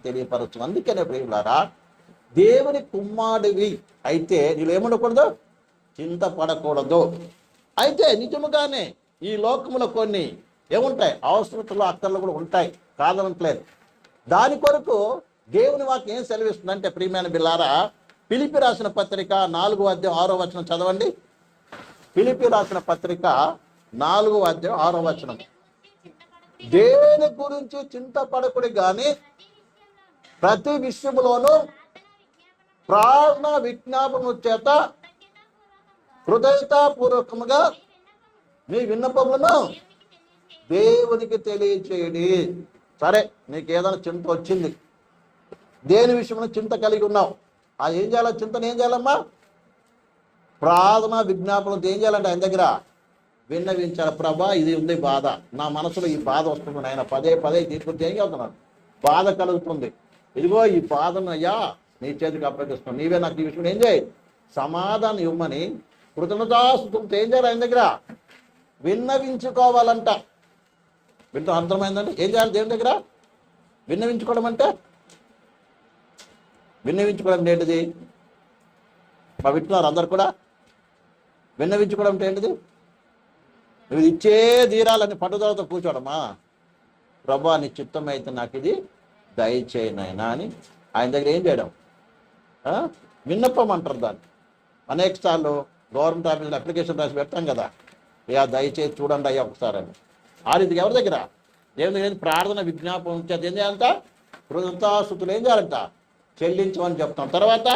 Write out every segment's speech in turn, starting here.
తెలియపరచు. అందుకనే ప్రియులారా దేవుని కుమ్మాడివి. అయితే నీళ్ళు ఏముండకూడదు చింతపడకూడదు. అయితే నిజముగానే ఈ లోకములో కొన్ని ఏముంటాయి? అవసరతలు అక్కర్లు కూడా ఉంటాయి. కాదనట్లేదు దాని కొరకు దేవుని వాకి ఏం సెలవిస్తుందంటే ప్రియమైన బిల్లారా పిలిపి రాసిన పత్రిక నాలుగో అధ్యాయం ఆరో వచనం చదవండి. పిలిపి రాసిన పత్రిక నాలుగో అధ్యాయం ఆరో వచనం. దేవుని గురించి చింతపడకుడి కానీ ప్రతి విషయంలోనూ ప్రార్థన విజ్ఞాపన చేత హృదయతాపూర్వకముగా మీ విన్నపములను దేవునికి తెలియచేయడి. సరే నీకు ఏదైనా చింత వచ్చింది. దేని విషయంలో చింత కలిగి ఉన్నావు? ఆ ఏం చేయాలి? చింతను ఏం చేయాలమ్మా? ప్రార్థన విజ్ఞాపనలు ఏం చేయాలంటే ఆయన దగ్గర విన్నవించాలి. ప్రభా ఇది ఉంది బాధ. నా మనసులో ఈ బాధ వస్తుంది ఆయన పదే పదే తీసుకుంటే ఏం చేస్తున్నాను బాధ కలుగుతుంది. ఇదిగో ఈ పాదనయ్యా అయ్యా నీ చేతికి అప్పగిస్తున్నాను నీవే నాకు ఈ విషయం ఏం చేయి? సమాధానం ఇవ్వమని కృతజ్ఞతాస్తులతో ఏం చేయాలి ఆయన దగ్గర? విన్నవించుకోవాలంట. వింటూ అర్థమైందండి? ఏం చేయాలి దేవుని దగ్గర? విన్నవించుకోవడం అంటే విన్నవించుకోవడం ఏంటిది? మా వింటున్నారు అందరు కూడా? విన్నవించుకోవడం అంటే ఏంటిది? నువ్వు ఇచ్చే తీరాలని పట్టుదలతో కూర్చోవడమా ప్రభా నీ చిత్తం అయితే నాకు ఇది దయచేయనైనా అని ఆయన దగ్గర ఏం చేయడం? విన్నపం అంటారు దాన్ని. అనేక సార్లు గవర్నమెంట్ ఆఫీసులో అప్లికేషన్ రాసి పెడతాం కదా. అయ్యా దయచేసి చూడండి అయ్యా ఒకసారి అని. ఆ రీతికి ఎవరి దగ్గర? దేవుని దగ్గర ప్రార్థన విజ్ఞాపం ఉంచేది ఏం చేయాలంట? కృతజ్ఞతాస్తుతులు ఏం చేయాలంట? చెల్లించమని చెప్తాం. తర్వాత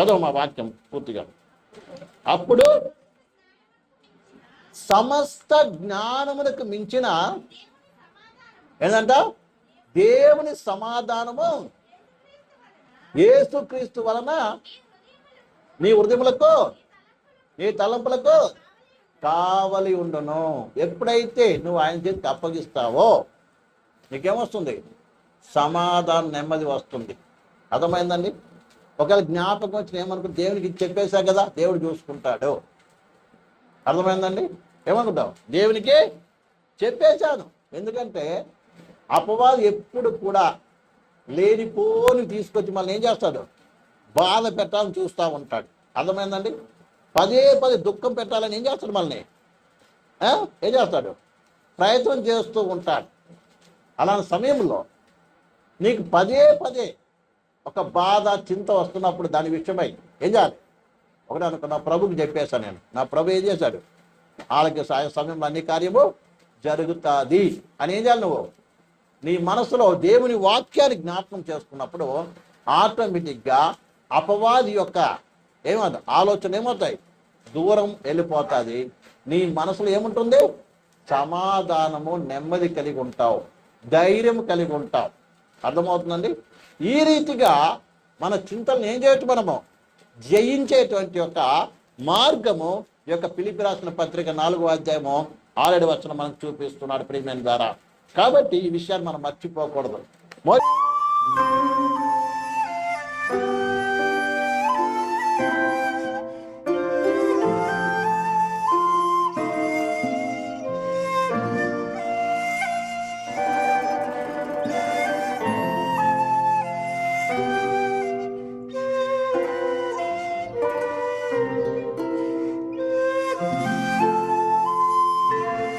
చదువు మా వాక్యం పూర్తిగా. అప్పుడు సమస్త జ్ఞానములకు మించిన ఏంటంట? దేవుని సమాధానము ఏసుక్రీస్తు వలన నీ హృదయములకు నీ తలంపులకు కావలి ఉండను. ఎప్పుడైతే నువ్వు ఆయన చేతికి అప్పగిస్తావో నీకేమొస్తుంది? సమాధానం నెమ్మది వస్తుంది. అర్థమైందండి? ఒకవేళ జ్ఞాపకం వచ్చిన ఏమనుకో దేవునికి చెప్పేశా కదా దేవుడు చూసుకుంటాడు. అర్థమైందండి? ఏమనుకుంటావు? దేవునికి చెప్పేశాను. ఎందుకంటే అపవాదు ఎప్పుడు కూడా లేనిపోని తీసుకొచ్చి మళ్ళీ ఏం చేస్తాడు? బాధ పెట్టాలని చూస్తూ ఉంటాడు. అర్థమైందండి? పదే పదే దుఃఖం పెట్టాలని ఏం చేస్తాడు మళ్ళీ ఏం చేస్తాడు? ప్రయత్నం చేస్తూ ఉంటాడు. అలాంటి సమయంలో నీకు పదే పదే ఒక బాధ చింత వస్తున్నప్పుడు దాని విషయమై ఏం చేయాలి? ఒకటి అనుకున్న నా ప్రభుకి చెప్పేశాను నేను. నా ప్రభు ఏం చేశాడు? వాళ్ళకి సాయం సమయంలో అన్ని కార్యము జరుగుతుంది అని ఏం చేయాలి నువ్వు? నీ మనసులో దేవుని వాక్యాన్ని జ్ఞాపకం చేసుకున్నప్పుడు ఆటోమేటిక్గా అపవాది యొక్క ఏమవుతుంది? ఆలోచన ఏమవుతాయి? దూరం వెళ్ళిపోతుంది. నీ మనసులో ఏముంటుంది? సమాధానము నెమ్మది కలిగి ఉంటావు. ధైర్యం కలిగి ఉంటావు. అర్థమవుతుందండి? ఈ రీతిగా మన చింతలను ఏం చేయొచ్చు మనము? జయించేటువంటి యొక్క మార్గము యొక్క పిలిపి రాసిన పత్రిక నాలుగో అధ్యాయము ఆరేడు వచ్చిన మనకు చూపిస్తున్నాడు ప్రియమైన ద్వారా. కాబట్టి ఈ విషయాన్ని మనం మర్చిపోకూడదు.